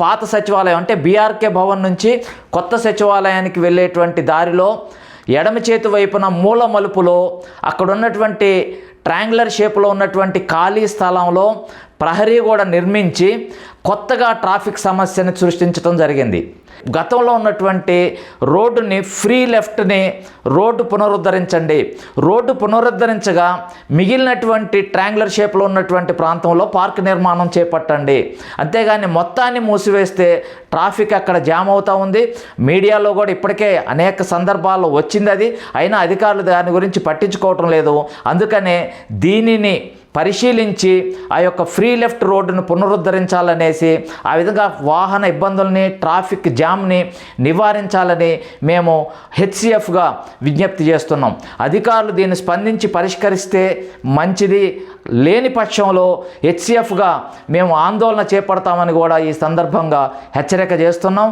పాత సచివాలయం అంటే బీఆర్కే భవన్ నుంచి కొత్త సచివాలయానికి వెళ్ళేటువంటి దారిలో ఎడమ చేతి వైపున మూల మలుపులో అక్కడ ఉన్నటువంటి ట్రాంగులర్ షేప్లో ఉన్నటువంటి ఖాళీ స్థలంలో ప్రహరీ కూడా నిర్మించి కొత్తగా ట్రాఫిక్ సమస్యను సృష్టించడం జరిగింది. గతంలో ఉన్నటువంటి రోడ్డుని ఫ్రీ లెఫ్ట్ని రోడ్డు పునరుద్ధరించండి. రోడ్డు పునరుద్ధరించగా మిగిలినటువంటి ట్రాంగులర్ షేప్లో ఉన్నటువంటి ప్రాంతంలో పార్క్ నిర్మాణం చేపట్టండి. అంతేగాని మొత్తాన్ని మూసివేస్తే ట్రాఫిక్ అక్కడ జామ్ అవుతూ ఉంది. మీడియాలో కూడా ఇప్పటికే అనేక సందర్భాల్లో వచ్చింది అది. అయినా అధికారులు దాని గురించి పట్టించుకోవటం లేదు. అందుకనే దీనిని పరిశీలించి ఆ యొక్క ఫ్రీ లెఫ్ట్ రోడ్డును పునరుద్ధరించాలనేసి ఆ విధంగా వాహన ఇబ్బందుల్ని ట్రాఫిక్ జామ్ని నివారించాలని మేము హెచ్సిఎఫ్గా విజ్ఞప్తి చేస్తున్నాం. అధికారులు దీన్ని స్పందించి పరిష్కరిస్తే మంచిది లేని పక్షంలో హెచ్సిఎఫ్గా మేము ఆందోళన చేపడతామని కూడా ఈ సందర్భంగా హెచ్చరిక చేస్తున్నాం.